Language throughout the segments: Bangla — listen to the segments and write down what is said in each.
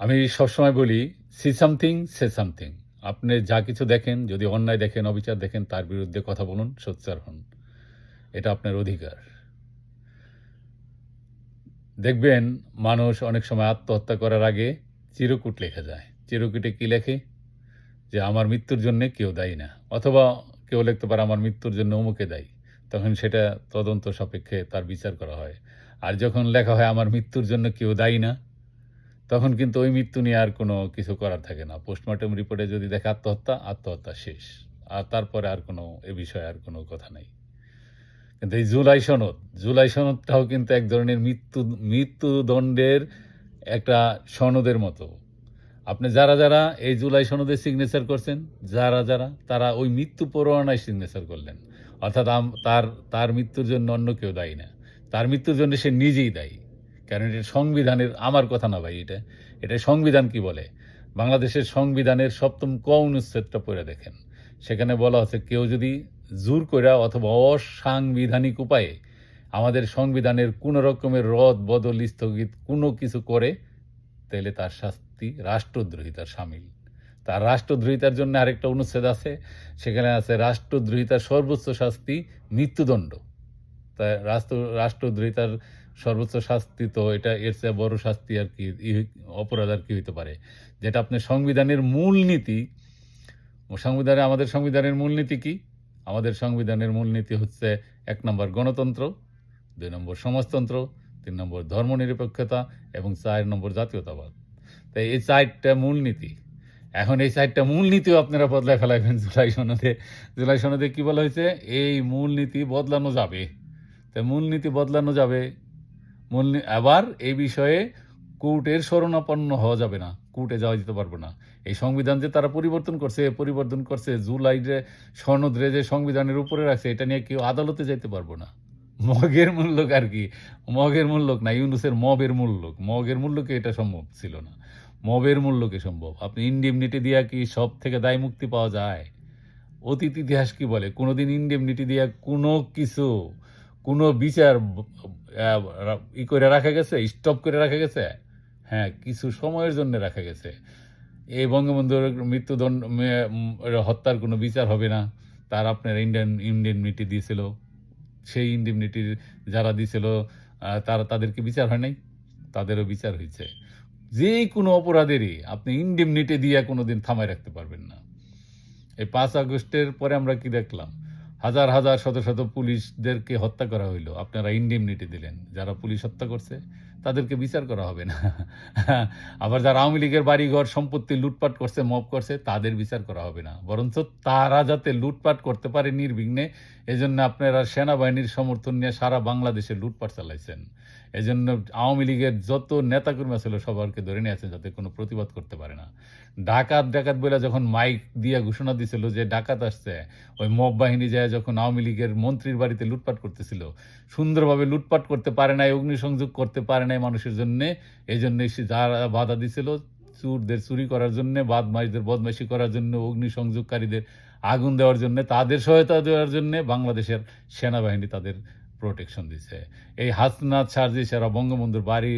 আমি সবসময় বলি সি সামথিং সে সামথিং আপনি যা কিছু দেখেন, যদি অন্যায় দেখেন, অবিচার দেখেন, তার বিরুদ্ধে কথা বলুন, সোচ্চার হন। এটা আপনার অধিকার। দেখবেন, মানুষ অনেক সময় আত্মহত্যা করার আগে চিরকুট লেখা যায়। চিরকুটে কি লেখে? যে, আমার মৃত্যুর জন্য কেউ দায়ী না। অথবা কেউ লিখতে পারে, আমার মৃত্যুর জন্য অমুকে দায়ী। তখন সেটা তদন্ত সাপেক্ষে তার বিচার করা হয়। আর যখন লেখা হয়, আমার মৃত্যুর জন্য কেউ দায়ী না তখন কিন্তু ওই মৃত্যু নিয়ে আর কোনো কিছু করার থাকে না। পোস্টমর্টম রিপোর্টে যদি দেখে আত্মহত্যা আত্মহত্যা শেষ। আর তারপরে আর কোনো, এ বিষয়ে আর কোনো কথা নেই। কিন্তু এই জুলাই সনদ, জুলাই সনদটাও কিন্তু এক ধরনের মৃত্যু, মৃত্যুদণ্ডের একটা সনদের মতো। আপনি যারা যারা এই জুলাই সনদে সিগনেচার করছেন, যারা যারা, তারা ওই মৃত্যু পরোয়ানায় সিগনেচার করলেন। অর্থাৎ তার তার মৃত্যুর জন্য অন্য কেউ দায়ী না। তার মৃত্যুর জন্য সে নিজেই দায়ী। কারণ এটা সংবিধানের, আমার কথা না ভাই এটা এটা সংবিধান কি বলে? বাংলাদেশের সংবিধানের সপ্তম ক অনুচ্ছেদটা পড়ে দেখেন। সেখানে বলা হচ্ছে কেউ যদি জোর করে অথবা অসাংবিধানিক উপায়ে আমাদের সংবিধানের কোনো রকমের রদ, বদল, স্থগিত কোনো কিছু করে তাহলে তার শাস্তি রাষ্ট্রদ্রোহিতার সামিল। তার রাষ্ট্রদ্রোহিতার জন্য আরেকটা অনুচ্ছেদ আছে, সেখানে আছে রাষ্ট্রদ্রোহিতার সর্বোচ্চ শাস্তি মৃত্যুদণ্ড। তাই রাষ্ট্র, রাষ্ট্রদ্রোহিতার সর্বোচ্চ শাস্তি তো এটা এর চেয়ে বড় শাস্তি আর কি অপরাধ আর কি হইতে পারে। যেটা আপনার সংবিধানের মূলনীতি ও সংবিধানে আমাদের সংবিধানের মূলনীতি কি? আমাদের সংবিধানের মূলনীতি হচ্ছে এক নম্বর গণতন্ত্র, দুই নম্বর সমাজতন্ত্র, তিন নম্বর ধর্মনিরপেক্ষতা এবং চার নম্বর জাতীয়তাবাদ। তাই এই চারটা মূলনীতি এখন এই চারটা মূলনীতিও আপনারা বদলায় ফেলাইবেন জুলাই সনদে। জুলাই সনদে কী বলা হয়েছে? এই মূলনীতি বদলানো যাবে। তাই মূলনীতি বদলানো যাবে আবার এই বিষয়ে কোর্টের শরণাপন্ন হওয়া যাবে না। কোর্টে যাওয়া যেতে পারবে না। এই সংবিধান যে তারা পরিবর্তন করছে পরিবর্তন করছে, জুলাই যে সনদ রে যে সংবিধানের উপরে রাখছে, এটা নিয়ে কেউ আদালতে যাইতে পারব না। মগের মূল্যক আর কি। মগের মূল্যক না, ইউনুসের মবের মূল্যক মগের মূল্যকে এটা সম্ভব ছিল না। মবের মূল্যকে সম্ভব। আপনি ইন্ডিমনিটি দিয়া কি সব থেকে দায় মুক্তি পাওয়া যায়? অতীত ইতিহাস কি বলে? কোনোদিন ইন্ডেমনিটি দিয়া কোনো কিছু, কোনো বিচার ই করে রাখা গেছে স্টপ করে রাখা গেছে? হ্যাঁ কিছু সময়ের জন্য রাখা গেছে। এই বঙ্গবন্ধুর মৃত্যুদণ্ড হত্যার কোনো বিচার হবে না। তার আপনার ইন্ডিয়ান ইন্ডেমনিটি দিয়েছিল। সেই ইন্ডেমনিটির যারা দিয়েছিল তারা তাদেরকে বিচার হয় নাই। তাদেরও বিচার হয়েছে। যে কোনো অপরাধেরই আপনি ইন্ডেমনিটি দিয়ে কোনোদিন থামায় রাখতে পারবেন না। এই পাঁচ আগস্টের পরে আমরা কি দেখলাম? হাজার হাজার শত শত পুলিশদেরকে হত্যা করা হইল। আপনারা ইন্ডেমনিটি দিলেন। যারা পুলিশ হত্যা করছে, তাদেরকে বিচার করা হবে না। আবার যারা আওয়ামী লীগের বাড়িঘর সম্পত্তি লুটপাট করছে, মব করছে, তাদের বিচার করা হবে না। বরঞ্চ তারা যাতে লুটপাট করতে পারে নির্বিঘ্নে এজন্য আপনারা সেনাবাহিনীর সমর্থন নিয়ে সারা বাংলাদেশে লুটপাট চালাইছেন। এজন্য আওয়ামী লীগের যত নেতাকর্মী ছিল সবারকে ধরে নিয়ে আছেন যাতে কোনো প্রতিবাদ করতে পারে না। ডাকাত ডাকাত বলে যখন মাইক দিয়ে ঘোষণা দিছিল যে ডাকাত আসছে, ওই মব বাহিনী যায় যখন আওয়ামী লীগের মন্ত্রীর বাড়িতে লুটপাট করতেছিল, সুন্দরভাবে লুটপাট করতে পারে নাই, অগ্নিসংযোগ করতে পারে নাই মানুষের জন্যে এই জন্য যারা বাধা দিছিল, চুরদের চুরি করার জন্য, বাদমাইশদের বদমাইশি করার জন্য অগ্নিসংযোগকারীদের আগুন দেওয়ার জন্য, তাদের সহায়তা দেওয়ার জন্য বাংলাদেশের সেনাবাহিনী তাদের প্রোটেকশন দিছে। এই হাসনাত সার্জি সারা বঙ্গবন্ধুর বাড়ি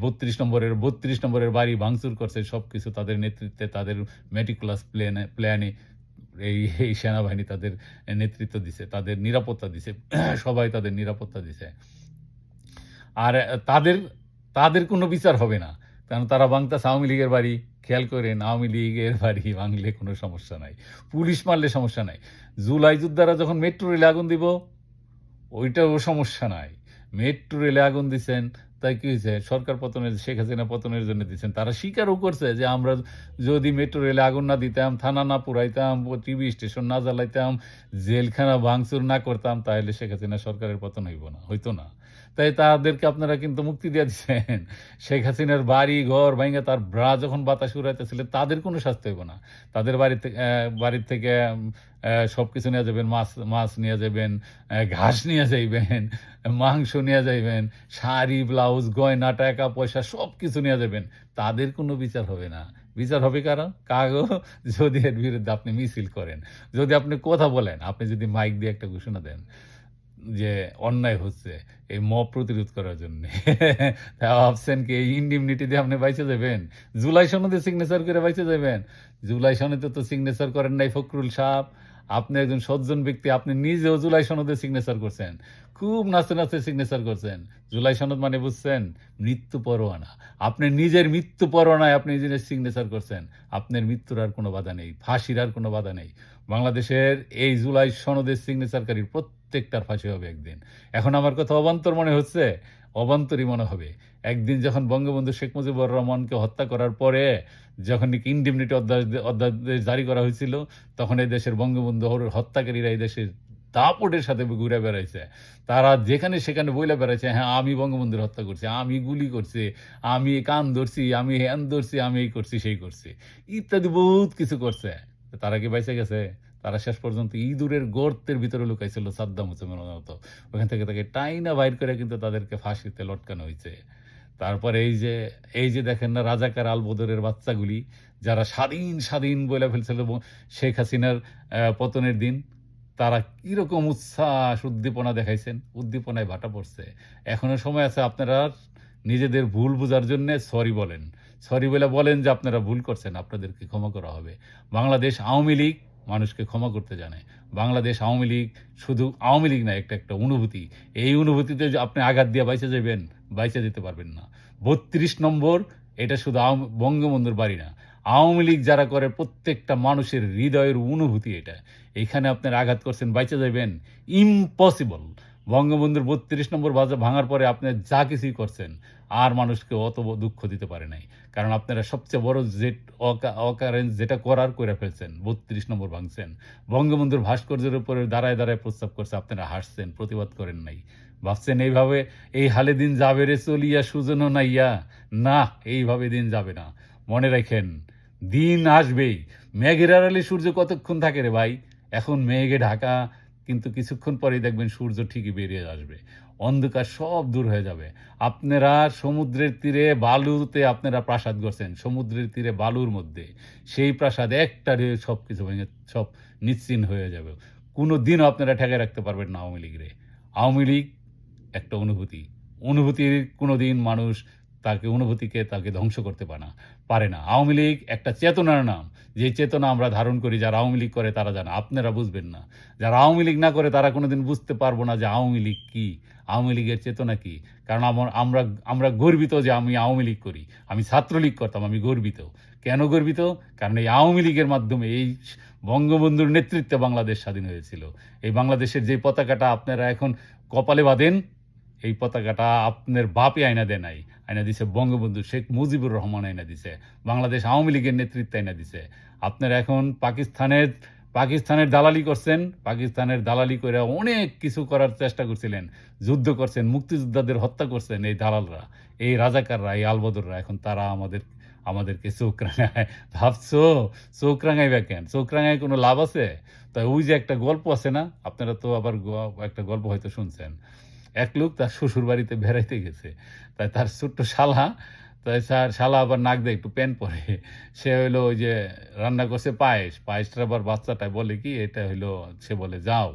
বত্রিশ নম্বরের বত্রিশ নম্বরের বাড়ি ভাঙচুর করছে সব কিছু তাদের নেতৃত্বে, তাদের মেটিকুলাস প্ল্যানে প্ল্যানে এই এই সেনাবাহিনী তাদের নেতৃত্ব দিছে, তাদের নিরাপত্তা দিছে, সবাই তাদের নিরাপত্তা দিছে। আর তাদের তাদের কোনো বিচার হবে না। কারণ তারা বাংতাস আওয়ামী লীগের বাড়ি? খেয়াল করেন, আওয়ামী লীগের বাড়ি ভাঙলে কোনো সমস্যা নাই। পুলিশ মারলে সমস্যা নাই। জুলাই যোদ্ধারা যখন মেট্রো রেলে আগুন দিব, ওইটাও সমস্যা নাই। মেট্রো রেলে আগুন দিচ্ছেন তাই কী হয়েছে? সরকার পতনের, শেখ হাসিনা পতনের জন্য দিচ্ছেন তারা স্বীকারও করছে যে আমরা যদি মেট্রো রেলে আগুন না দিতাম, থানা না পুরাইতাম টিভি স্টেশন না জ্বালাইতাম, জেলখানা ভাঙচুর না করতাম, তাহলে শেখ হাসিনা সরকারের পতন হইব না, হইতো না। তাই তাদেরকে আপনারা কিন্তু মুক্তি দিয়ে দিচ্ছেন শেখ হাসিনার বাড়ি, ঘর ভাঙ্গা তার ব্রা যখন বাতাস উড়াইতেছিল, তাদের কোনো শাস্তি হইব না। তাদের বাড়ি থেকে বাড়ির থেকে সব কিছু নিয়ে যাবেন, মাছ মাছ নিয়ে যাবেন ঘাস নিয়ে যাইবেন, মাংস নিয়ে যাইবেন, শাড়ি, ব্লাউজ, গয়না, টাকা, পয়সা সব কিছু নিয়ে যাবেন। তাদের কোনো বিচার হবে না। বিচার হবে কারণ কাগো? যদি এর বিরুদ্ধে আপনি মিছিল করেন। যদি আপনি কথা বলেন, আপনি যদি মাইক দিয়ে একটা ঘোষণা দেন। যে অন্যায় হচ্ছে এই মব প্রতিরোধ করার জন্য। ভাবছেন কি, এই ইন্ডিমনিটি দিয়ে আপনি বাইচে যাবেন? জুলাই সনদে সিগনেচার করে বাইচে যাবেন? জুলাই সনদে তো সিগনেচার করেন নাই ফখরুল সাহেব। আপনি একজন সজ্জন ব্যক্তি, আপনি নিজেও জুলাই সনদে সিগনেচার করছেন। খুব নাচতে নাচতে সিগনেচার করছেন। জুলাই সনদ মানে বুঝছেন, মৃত্যু পরোয়ানা। আপনি নিজের মৃত্যু পরোয়ানায় আপনি নিজের সিগনেচার করছেন। আপনার মৃত্যুর আর কোনো বাধা নেই, ফাঁসির আর কোনো বাধা নেই। বাংলাদেশের এই জুলাই সনদের সিগনেচারকারীর প্রত্যেকটার ফাঁসি হবে একদিন। এখন আমার কথা অবান্তর মনে হচ্ছে, অবান্তরই মনে হবে। একদিন যখন বঙ্গবন্ধু শেখ মুজিবুর রহমানকে হত্যা করার পরে যখন নাকি ইন্ডিমনিটি অধ্যাদেশ জারি করা হয়েছিল, তখন এই দেশের বঙ্গবন্ধু হত্যাকারীরা এই দেশের দাপটের সাথে ঘুরে বেড়াইছে। তারা যেখানে সেখানে বইলে বেড়াইছে হ্যাঁ আমি বঙ্গবন্ধুর হত্যা করছি, আমি গুলি করছি, আমি কান ধরছি, আমি হ্যান ধরছি, আমি এই করছি, সেই করছি। ইত্যাদি বহুত কিছু করছে। তারা কি বাইসে গেছে? তারা শেষ পর্যন্ত ইঁদুরের গর্তের ভিতরে লুকাইছিল সাদ্দাম হুসেনের মতো ওখান থেকে তাকে টাইনা বাইর করে কিন্তু তাদেরকে ফাঁসিতে লটকানো হয়েছে। তারপরে এই যে এই যে দেখেন না রাজাকার আলবদরের বাচ্চাগুলি, যারা স্বাধীন স্বাধীন বলে ফেলছিল শেখ হাসিনার পতনের দিন, তারা কীরকম উচ্ছ্বাস, উদ্দীপনা দেখাইছেন? উদ্দীপনায় ভাটা পড়ছে। এখনও সময় আছে আপনারা নিজেদের ভুল বোঝার জন্যে সরি বলেন। সরি বলে বলেন যে আপনারা ভুল করছেন, আপনাদেরকে ক্ষমা করা হবে। বাংলাদেশ আওয়ামী লীগ মানুষকে ক্ষমা করতে জানে। বাংলাদেশ আওয়ামী লীগ শুধু আওয়ামী লীগ না, একটা একটা অনুভূতি। এই অনুভূতিতে আপনি আঘাত দিয়ে বাইচা যাবেন, বাইচা যেতে পারবেন না। বত্রিশ নম্বর, এটা শুধু বঙ্গবন্ধুর বাড়ি না। আওয়ামী লীগ যারা করে, প্রত্যেকটা মানুষের হৃদয়ের অনুভূতি এটা। এখানে আপনার আঘাত করছেন, বাইচা যাবেন। ইম্পসিবল। বঙ্গবন্ধুর বত্রিশ নম্বর বাজা ভাঙার পরে আপনি যা কিছুই করছেন, আর মানুষকে অত দুঃখ দিতে পারে নাই। কারণ আপনারা সবচেয়ে বড় যে অকারেন্স যেটা করার করে ফেলছেন, বত্রিশ নম্বর ভাঙছেন। বঙ্গবন্ধুর ভাস্কর্যের উপরে দাঁড়ায় দাঁড়ায় প্রস্তাব করছে, আপনারা হাসছেন, প্রতিবাদ করেন নাই। ভাবছেন এইভাবে, এই হালে দিন যাবে রে চলিয়া সুজন নাইয়া। না, এইভাবে দিন যাবে না। মনে রাখেন, দিন আসবেই। মেঘের আড়ালে সূর্য কতক্ষণ থাকে রে ভাই? এখন মেঘে ঢাকা কিন্তু কিছুক্ষণ পরেই দেখবেন সূর্য ঠিকই বেরিয়ে আসবে। অন্ধকার সব দূর হয়ে যাবে। আপনারা সমুদ্রের তীরে বালুতে আপনারা প্রাসাদ করছেন সমুদ্রের তীরে বালুর মধ্যে। সেই প্রাসাদ একটা সব কিছু ভেঙে, সব নিশ্চিন হয়ে যাবে। কোনো দিনও আপনারা ঠেকে রাখতে পারবেন না আওয়ামী লীগরে। আওয়ামী লীগ একটা অনুভূতি। অনুভূতির কোনো দিন মানুষ তাকে, অনুভূতিকে তাকে ধ্বংস করতে পারে না। পারে না। আওয়ামী লীগ একটা চেতনার নাম। যে চেতনা আমরা ধারণ করি, যারা আওয়ামী লীগ করে তারা জানে। আপনারা বুঝবেন না। যারা আওয়ামী লীগ না করে তারা কোনোদিন বুঝতে পারব না যে আওয়ামী লীগ কি। আওয়ামী লীগের চেতনা কি? কারণ আমার আমরা আমরা গর্বিত যে আমি আওয়ামী লীগ করি। আমি ছাত্রলীগ করতাম, আমি গর্বিত। কেন গর্বিত? কারণ এই আওয়ামী লীগের মাধ্যমে এই বঙ্গবন্ধুর নেতৃত্বে বাংলাদেশ স্বাধীন হয়েছিল। এই বাংলাদেশের যে পতাকাটা আপনারা এখন কপালে বাঁধেন, এই পতাকাটা আপনার বাপে আয়না দেয় নাই। আয়না দিছে, বঙ্গবন্ধু শেখ মুজিবুর রহমান আয়না দিছে, বাংলাদেশ আওয়ামী লীগের নেতৃত্বে আয়না দিছে। আপনারা এখন পাকিস্তানের পাকিস্তানের দালালি করছেন, পাকিস্তানের দালালি করে অনেক কিছু করার চেষ্টা করছিলেন। যুদ্ধ করছেন, মুক্তিযোদ্ধাদের হত্যা করছেন এই দালালরা, এই রাজাকাররা, এই আলবদররা। এখন তারা আমাদের, আমাদেরকে চোখ রাঙায়। ভাবছ? চোখ রাঙাইবে কেন? চোখ রাঙায় কোনো লাভ আছে? তাই ওই যে একটা গল্প আছে না, আপনারা তো আবার একটা গল্প হয়তো শুনছেন। এক লোক তার শ্বশুর বাড়িতে বেড়াইতে গেছে। তাই তার ছোট্ট শালা, তাই তার শালা আবার নাক দেয় একটু প্যান পরে। সে হইল ওই যে রান্না করছে পায়েস। পায়েসটা আবার বাচ্চাটা বলে কি, এটা হইল সে বলে যাও।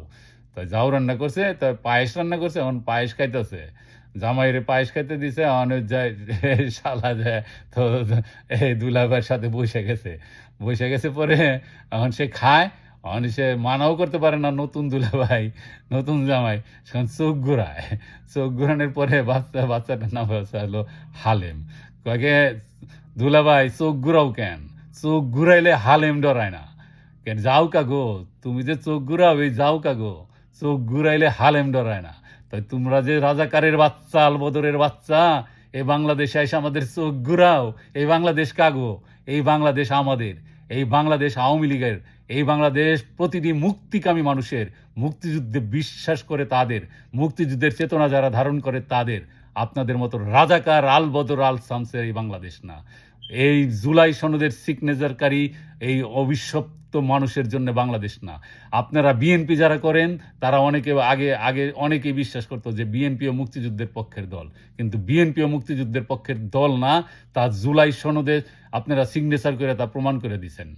তাই যাও রান্না করছে তাই পায়েস রান্না করছে, এখন পায়েস খাইতেছে। জামাইরে পায়েস খাইতে দিছে অনেক যায় শালা যায় তো এই দুলাভাইয়ের সাথে বসে গেছে। বসে গেছে পরে এখন সে খায় এখন সে মানাও করতে পারে না নতুন দুলাভাই, নতুন জামাই। সেখানে চোখ ঘুরায়। চোখ ঘুরানোর পরে বাচ্চা, বাচ্চাটার নাম হচ্ছে হলো হালেম। কয়েকে, দুলাভাই, চোখ ঘুরাও কেন? চোখ ঘুরাইলে হালেম ডরায় না। কেন? যাও কাগো তুমি যে চোখ ঘুরাও, এই যাও কাগো চোখ ঘুরাইলে হালেম ডরায় না। তাই তোমরা যে রাজাকারের বাচ্চা, আলবদরের বাচ্চা এই বাংলাদেশে এসে আমাদের চোখ ঘুরাও। এই বাংলাদেশ কাগো এই বাংলাদেশ আমাদের। এই বাংলাদেশ আওয়ামী লীগের এই বাংলাদেশ প্রতিটি মুক্তিকামী মানুষের মুক্তিযুদ্ধে বিশ্বাস করে তাদের, মুক্তিযুদ্ধের চেতনা যারা ধারণ করে তাদের, আপনাদের মতো রাজাকার আল বদর আল শামসের এই বাংলাদেশ না। এই জুলাই সনদের সিগনেচারকারী এই অবিশ্বপ্ত মানুষের জন্য বাংলাদেশ না। আপনারা বিএনপি যারা করেন, তারা অনেকে আগে আগে অনেকেই বিশ্বাস করতো যে বিএনপিও মুক্তিযুদ্ধের পক্ষের দল। কিন্তু বিএনপিও মুক্তিযুদ্ধের পক্ষের দল না, তা জুলাই সনদে আপনারা সিগনেচার করে তা প্রমাণ করে দিছেন।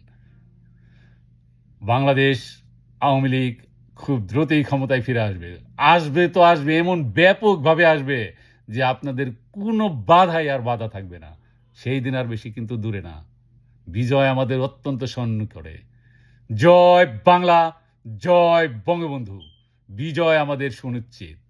বাংলাদেশ আওয়ামী লীগ খুব দ্রুতই ক্ষমতায় ফিরে আসবে। আসবে তো আসবে, এমন ব্যাপকভাবে আসবে যে আপনাদের কোনো বাধাই আর বাধা থাকবে না। সেই দিন আর বেশি কিন্তু দূরে না। বিজয় আমাদের অত্যন্ত সন্নিকটে। জয় বাংলা, জয় বঙ্গবন্ধু। বিজয় আমাদের সুনিশ্চিত।